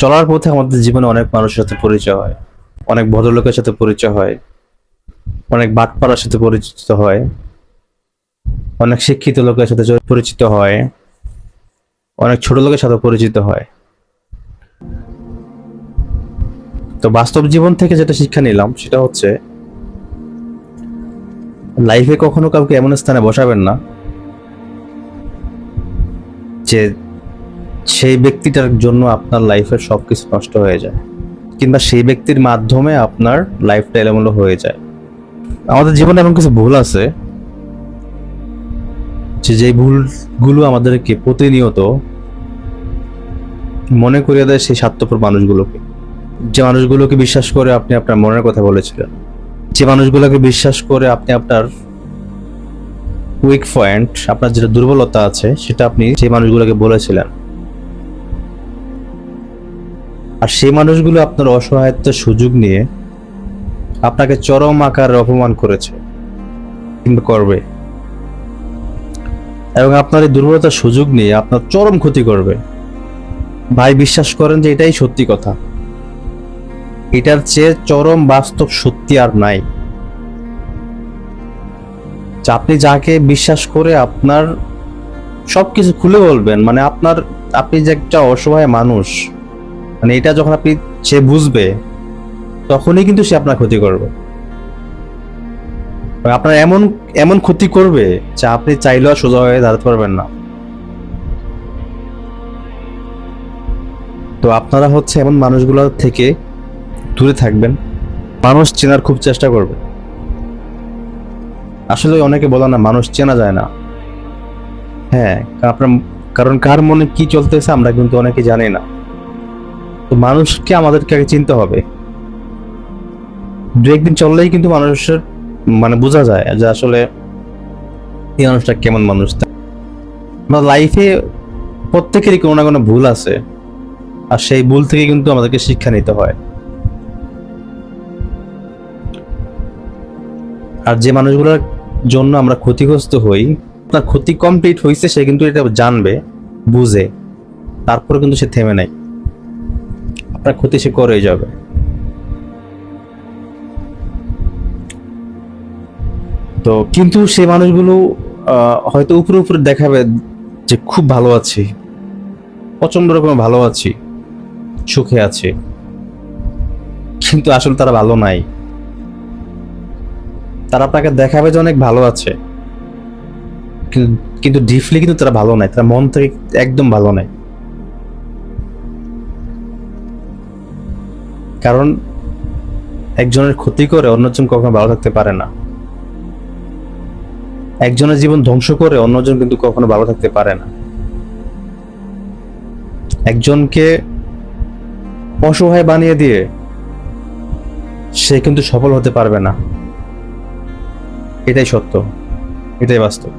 চলার পথে আমাদের জীবনে অনেক মানুষের সাথে পরিচয় হয়। অনেক ভদ্রলোকের সাথে পরিচয় হয়। অনেক বাটপাড়ার সাথে পরিচিত হয়। অনেক শিক্ষিত লোকের সাথে পরিচিত হয়। অনেক ছোট লোকের সাথে পরিচিত হয়। তো বাস্তব জীবন থেকে যেটা শিক্ষা নিলাম, সেটা হচ্ছে লাইফে কখনো কাউকে এমন স্থানে বসাবেন না যে সেই ব্যক্তিটার জন্য আপনার লাইফের সব কিছু নষ্ট হয়ে যায়। কিংবা সেই ব্যক্তির মাধ্যমে আপনার লাইফটা এলোমেলো হয়ে যায়। আমাদের জীবনে এমন কিছু ভুল আছে যে যে ভুলগুলো আমাদেরকে প্রতিনিয়ত মনে করিয়ে দেয় সেই স্বার্থপর মানুষগুলোকে। যে মানুষগুলোকে বিশ্বাস করে আপনি আপনার মনের কথা বলেছিলেন। যে মানুষগুলোকে বিশ্বাস করে আপনি আপনার উইক পয়েন্ট আপনার যেটা দুর্বলতা আছে, সেটা আপনি সেই মানুষগুলোকে বলেছিলেন আর সেই মানুষগুলো আপনার অসহায়ত্বের সুযোগ নিয়ে আপনাকে চরম আকারে অপমান করেছে কিংবা করবে। এবং আপনার এই দুর্বলতার সুযোগ নিয়ে আপনার চরম ক্ষতি করবে। ভাই, বিশ্বাস করেন যে এটাই সত্যি কথা। এটার চেয়ে চরম বাস্তব সত্যি আর নাই। আপনি যাকে বিশ্বাস করে আপনার সবকিছু খুলে বলবেন মানে আপনার, আপনি যে একটা অসহায় মানুষ মানে এটা যখন আপনি সে বুঝবে, তখনই কিন্তু সে আপনার ক্ষতি করবে। আপনার এমন এমন ক্ষতি করবে যা আপনি চাইলেও সোজা হয়ে দাঁড়াতে পারবেন না। তো আপনারা হচ্ছে এমন মানুষগুলো থেকে দূরে থাকবেন। মানুষ চেনার খুব চেষ্টা করবে। আসলে অনেকে বলে না, মানুষ চেনা যায় না। হ্যাঁ আপনার কারণ কার মনে কি চলতেছে আমরা কিন্তু অনেকে জানি না। তো মানুষকে আমাদেরকে আগে চিনতে হবে। দু একদিন চললেই কিন্তু মানুষের মানে বোঝা যায় যে আসলে এই মানুষটা কেমন মানুষ। আমরা লাইফে প্রত্যেকেরই কোনো না কোনো ভুল আছে, আর সেই ভুল থেকে কিন্তু আমাদেরকে শিক্ষা নিতে হয়। আর যে মানুষগুলোর জন্য আমরা ক্ষতিগ্রস্ত হই, তার ক্ষতি কমপ্লিট হয়েছে সে কিন্তু এটা জানবে, বুঝে, তারপরে কিন্তু সে থেমে নাই আপনার ক্ষতি সে করেই যাবে। তো কিন্তু সেই মানুষগুলো হয়তো উপরে উপরে দেখাবে যে খুব ভালো আছি প্রচণ্ড রকম ভালো আছি, সুখে আছি। কিন্তু আসলে তারা ভালো নাই। তারা আপনাকে দেখাবে যে অনেক ভালো আছে। কিন্তু- কিন্তু ডিপলি কিন্তু তারা ভালো নাই। তারা মন থেকে একদম ভালো নাই। কারণ একজনের ক্ষতি করে অন্যজন কখনো ভালো থাকতে পারে না। একজনের জীবন ধ্বংস করে অন্যজন কিন্তু কখনো ভালো থাকতে পারে না। একজনকে অসহায় বানিয়ে দিয়ে সে কিন্তু সফল হতে পারবে না। এটাই সত্য, এটাই বাস্তব।